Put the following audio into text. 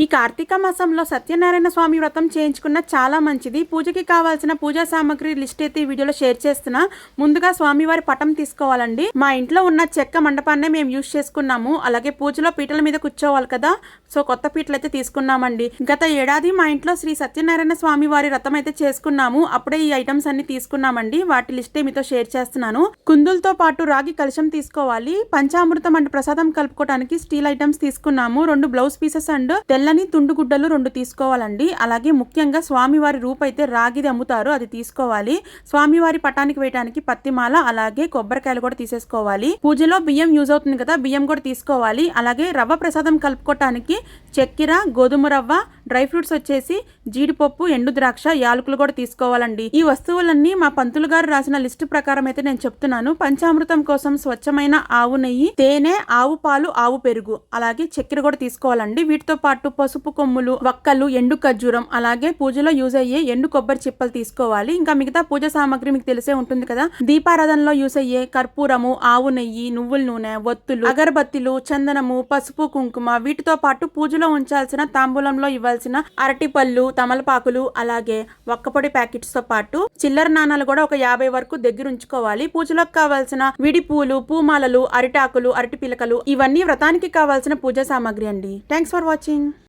ఈ కార్తీక మాసంలో సత్యనారాయణ స్వామి వ్రతం చేయించుకున్న చాలా మంచిది. పూజకి కావాల్సిన పూజా సామాగ్రి లిస్ట్ అయితే ఈ వీడియోలో షేర్ చేస్తున్నా. ముందుగా స్వామివారి పటం తీసుకోవాలండి. మా ఇంట్లో ఉన్న చెక్క మండపాన్నే మేము యూజ్ చేసుకున్నాము. అలాగే పూజలో పీటల మీద కూర్చోవాలి కదా. సో కొత్త పీటలు అయితే తీసుకున్నామండి. గత ఏడాది మా ఇంట్లో శ్రీ సత్యనారాయణ స్వామి వారి వ్రతం అయితే చేసుకున్నాము. అప్పుడే ఈ ఐటమ్స్ అన్ని తీసుకున్నామండి. వాటి లిస్టే మీతో షేర్ చేస్తున్నాను. కుందులతో పాటు రాగి కలశం తీసుకోవాలి. పంచామృతం అండ్ ప్రసాదం కలుపుకోవడానికి స్టీల్ ఐటమ్స్ తీసుకున్నాము. రెండు బ్లౌజ్ పీసెస్ అండ్ తెల్లని తుండు గుడ్డలు రెండు తీసుకోవాలండి. అలాగే ముఖ్యంగా స్వామివారి రూపు అయితే రాగిది అమ్ముతారు అది తీసుకోవాలి. స్వామివారి పటానికి వేయడానికి పత్తిమాల అలాగే కొబ్బరికాయలు కూడా తీసేసుకోవాలి. పూజలో బియ్యం యూజ్ అవుతుంది కదా బియ్యం కూడా తీసుకోవాలి. అలాగే రవ్వ ప్రసాదం కలుపుకోవటానికి చక్కెర గోధుమ రవ్వ డ్రై ఫ్రూట్స్ వచ్చేసి జీడిపప్పు ఎండు ద్రాక్ష యాలకులు కూడా తీసుకోవాలండి. ఈ వస్తువులన్నీ మా పంతులు గారు రాసిన లిస్టు ప్రకారం అయితే నేను చెప్తున్నాను. పంచామృతం కోసం స్వచ్ఛమైన ఆవు నెయ్యి తేనె ఆవు పాలు ఆవు పెరుగు అలాగే చక్కెర కూడా తీసుకోవాలండి. వీటితో పాటు పసుపు కొమ్ములు వక్కలు ఎండు ఖర్జూరం అలాగే పూజలో యూజ్ అయ్యే ఎండు కొబ్బరి చిప్పలు తీసుకోవాలి. ఇంకా మిగతా పూజ సామాగ్రి మీకు తెలిసే ఉంటుంది కదా? దీపారాధనలో యూజ్ అయ్యే కర్పూరము ఆవు నెయ్యి నువ్వుల నూనె ఒత్తులు అగరబత్తిలు చందనము పసుపు కుంకుమ వీటితో పాటు పూజలో ఉంచాల్సిన తాంబూలంలో ఇవ్వాల్సిన అరటిపళ్ళు తమలపాకులు అలాగే ఒక్కపొడి ప్యాకెట్స్తో పాటు చిల్లర నాణాలు కూడా ఒక యాభై వరకు దగ్గర ఉంచుకోవాలి. పూజలకు కావాల్సిన విడి పూలు పూమాలలు అరిటాకులు అరటి పిలకలు ఇవన్నీ వ్రతానికి కావాల్సిన పూజా సామాగ్రి అండి. Thanks for watching